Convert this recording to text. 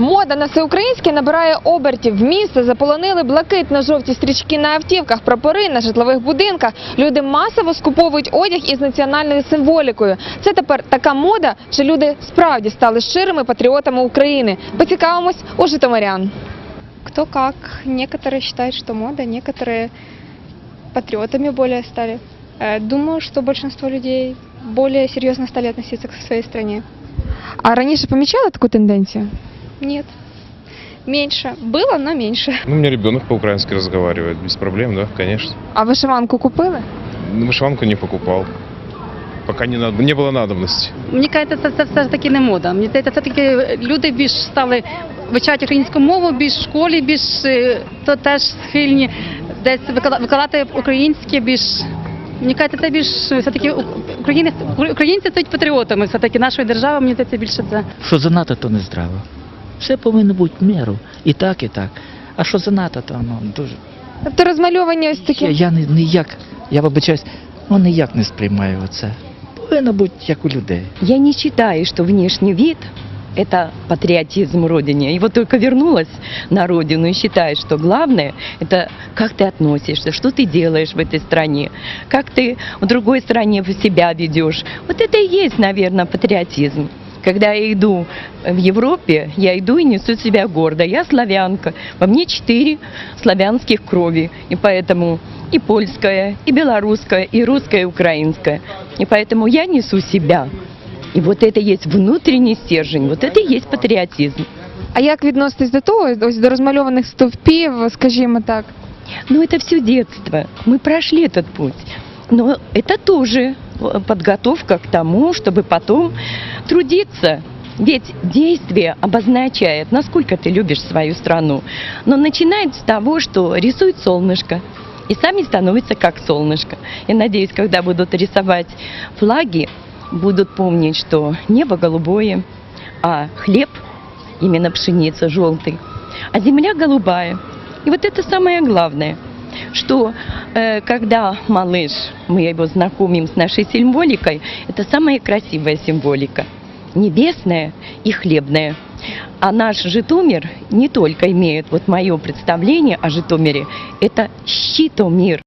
Мода на всеукраїнське набирає обертів. Місто заполонили блакитно-жовті стрічки на автівках, прапори на житлових будинках. Люди масово скуповують одяг із національною символікою. Це тепер така мода, чи люди справді стали щирими патріотами України? Поцікавимось у житомирян. Кто как. Некоторые считают, что мода, некоторые патриотами более стали. Э, Думаю, что большинство людей более серьезно стали относиться к своей стране. А раніше помічали таку тенденцію? Нет. Меньше. Было, но меньше. Ну, у меня ребенок по-украински разговаривает, без проблем, да, конечно. А вишиванку купили? Ну, Вышиванку не покупал. Пока не, надо, не было надобности. Мені кажеться, це, це все ж таки не мода. Мені здається, це таки люди більш стали вивчати українську мову, більш в школі, більш е, то теж схильні десь викла- викладати українське більш. Мені кажеться, це більш все таки українці, українці стають патріотами все таки нашої держави. Мені здається, більше це. Що занадто, то не здраво. Все повинно бути в міру. І так, і так. А що занадто, то ну, дуже. Тобто розмальовані ось Я, такі. я ні- ніяк, я вибачаюсь, ну ніяк не сприймаю це. Повинно бути як у людей. Я не считаю, что внешний вид – это патриотизм Родине. И вот только вернулась на Родину и считаю, что главное – это как ты относишься, что ты делаешь в этой стране, как ты в другой стране себя ведешь. Вот это и есть, наверное, патриотизм. Когда я иду в Европе, я иду и несу себя гордо. Я славянка. Во мне четыре славянских крови. И поэтому и польская, и белорусская, и русская, и украинская. И поэтому я несу себя. И вот это есть внутренний стержень, вот это и есть патриотизм. А як відноситесь до того, ось до розмальованих стовпів, скажімо так? Но это все детство. Мы прошли этот путь. Но это тоже э, подготовка к тому, чтобы потом трудиться. Ведь действие обозначает, насколько ты любишь свою страну. Но начинает с того, что рисует солнышко. И сами становятся как солнышко. Я надеюсь, когда будут рисовать флаги, будут помнить, что небо голубое, а хлеб, именно пшеница, желтый, а земля голубая. И вот это самое главное, что э, когда малыш, мы его знакомим с нашей символикой, это самая красивая символика, небесная и хлебная. А наш Житомир не только имеет, вот мое представление о Житомире, это щитомир.